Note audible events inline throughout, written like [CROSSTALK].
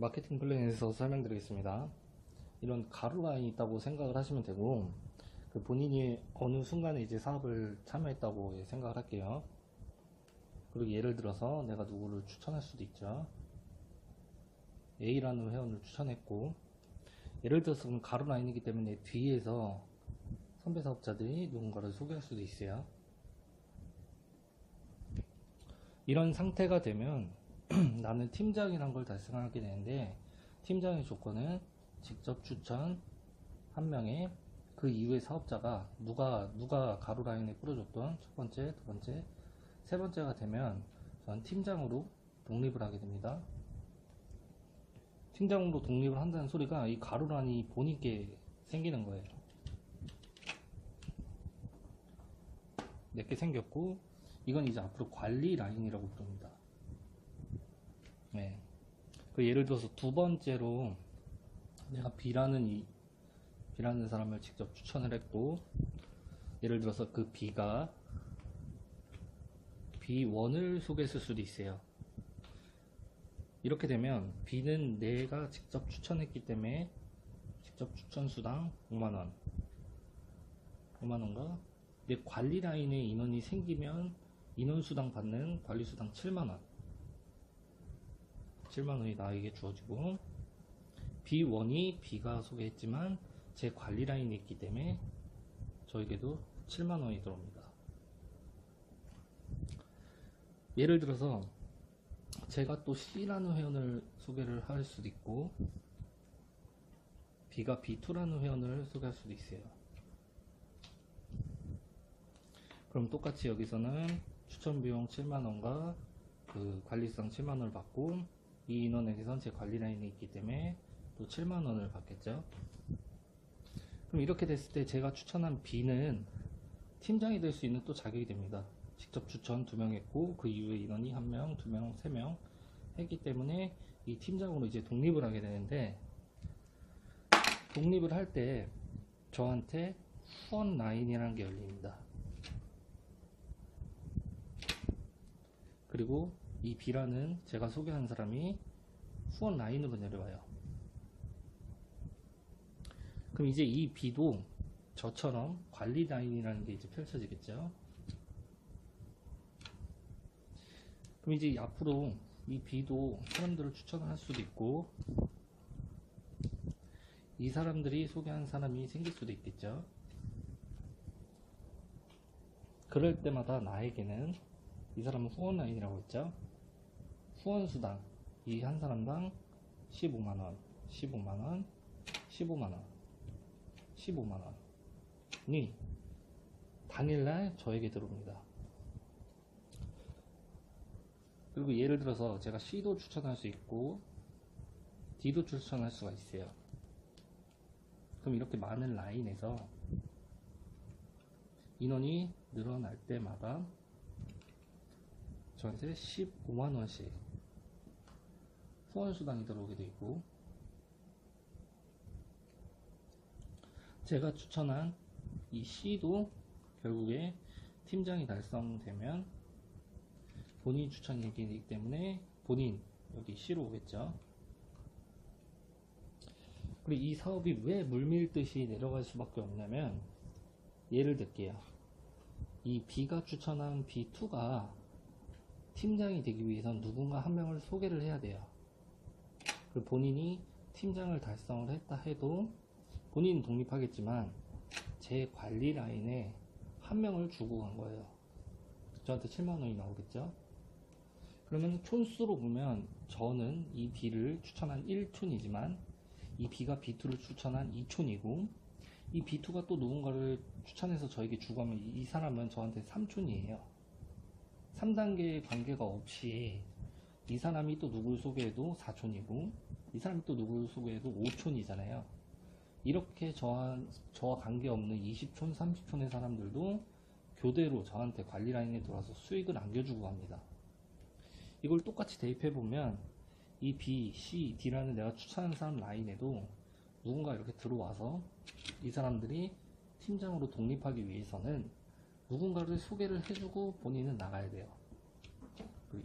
마케팅 플랜에서 설명드리겠습니다. 이런 가로 라인이 있다고 생각을 하시면 되고, 그 본인이 어느 순간에 이제 사업을 참여했다고 생각을 할게요. 그리고 예를 들어서 내가 누구를 추천할 수도 있죠. A라는 회원을 추천했고, 예를 들어서 그럼 가로 라인이기 때문에 뒤에서 선배 사업자들이 누군가를 소개할 수도 있어요. 이런 상태가 되면 [CLEARS THROAT] 나는 팀장이란 걸 달성하게 되는데 팀장의 조건은 직접 추천 한 명에 그 이후의 사업자가 누가 누가 가로 라인에 뿌려줬던 첫 번째, 두 번째, 세 번째가 되면 저는 팀장으로 독립을 하게 됩니다. 팀장으로 독립을 한다는 소리가 이 가로 라인이 본인께 생기는 거예요. 내게 생겼고 이건 이제 앞으로 관리 라인이라고 부릅니다. 네. 그 예를 들어서 두 번째로 내가 B라는 이 B라는 사람을 직접 추천을 했고 예를 들어서 그 B가 B1을 소개했을 수도 있어요. 이렇게 되면 B는 내가 직접 추천했기 때문에 직접 추천 수당 5만원 5만원과 내 관리 라인에 인원이 생기면 인원 수당 받는 관리 수당 7만원 7만원이 나에게 주어지고 B1이 B가 소개했지만 제 관리 라인이 있기 때문에 저에게도 7만원이 들어옵니다. 예를 들어서 제가 또 C라는 회원을 소개를 할 수도 있고 B가 B2라는 회원을 소개할 수도 있어요. 그럼 똑같이 여기서는 추천 비용 7만원과 그 관리성 7만원을 받고 이 인원에게선 제 관리 라인이 있기 때문에 또 7만 원을 받겠죠. 그럼 이렇게 됐을 때 제가 추천한 B는 팀장이 될 수 있는 또 자격이 됩니다. 직접 추천 2명 했고 그 이후에 인원이 1명, 2명, 3명 했기 때문에 이 팀장으로 이제 독립을 하게 되는데 독립을 할 때 저한테 후원 라인이라는 게 열립니다. 그리고 이 B라는 제가 소개한 사람이 후원 라인으로 내려와요. 그럼 이제 이 B도 저처럼 관리 라인이라는 게 이제 펼쳐지겠죠. 그럼 이제 앞으로 이 B도 사람들을 추천할 수도 있고 이 사람들이 소개한 사람이 생길 수도 있겠죠. 그럴 때마다 나에게는 이 사람은 후원 라인이라고 했죠. 후원 수당. 이 한 사람당 15만원, 15만원, 15만원, 15만원이 당일날 저에게 들어옵니다. 그리고 예를 들어서 제가 C도 추천할 수 있고 D도 추천할 수가 있어요. 그럼 이렇게 많은 라인에서 인원이 늘어날 때마다 저한테 15만원씩 후원수당이 들어오게 되고 제가 추천한 이 C도 결국에 팀장이 달성되면 본인 추천이기 때문에 본인 여기 C로 오겠죠 그리고 이 사업이 왜 물밀듯이 내려갈 수밖에 없냐면 예를 들게요 이 B가 추천한 B2가 팀장이 되기 위해선 누군가 한 명을 소개를 해야 돼요. 그 본인이 팀장을 달성을 했다 해도 본인은 독립하겠지만 제 관리 라인에 한 명을 주고 간 거예요. 저한테 7만 원이 나오겠죠? 그러면 촌수로 보면 저는 이 B를 추천한 1촌이지만 이 B가 B2를 추천한 2촌이고 이 B2가 또 누군가를 추천해서 저에게 주고 하면 이 사람은 저한테 3촌이에요. 3단계의 관계가 없이 이 사람이 또 누굴 소개해도 4촌이고 이 사람이 또 누굴 소개해도 5촌이잖아요. 이렇게 저와, 저와 관계없는 20촌, 30촌의 사람들도 교대로 저한테 관리 라인에 들어와서 수익을 안겨주고 합니다. 이걸 똑같이 대입해보면 이 B, C, D라는 내가 추천하는 사람 라인에도 누군가 이렇게 들어와서 이 사람들이 팀장으로 독립하기 위해서는 누군가를 소개를 해주고 본인은 나가야 돼요.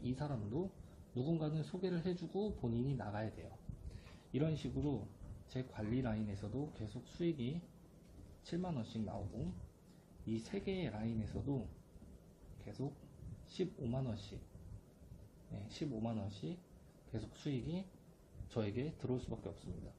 이 사람도 누군가는 소개를 해주고 본인이 나가야 돼요. 이런 식으로 제 관리 라인에서도 계속 수익이 7만원씩 나오고 이 세 개의 라인에서도 계속 15만원씩 15만원씩 계속 수익이 저에게 들어올 수밖에 없습니다.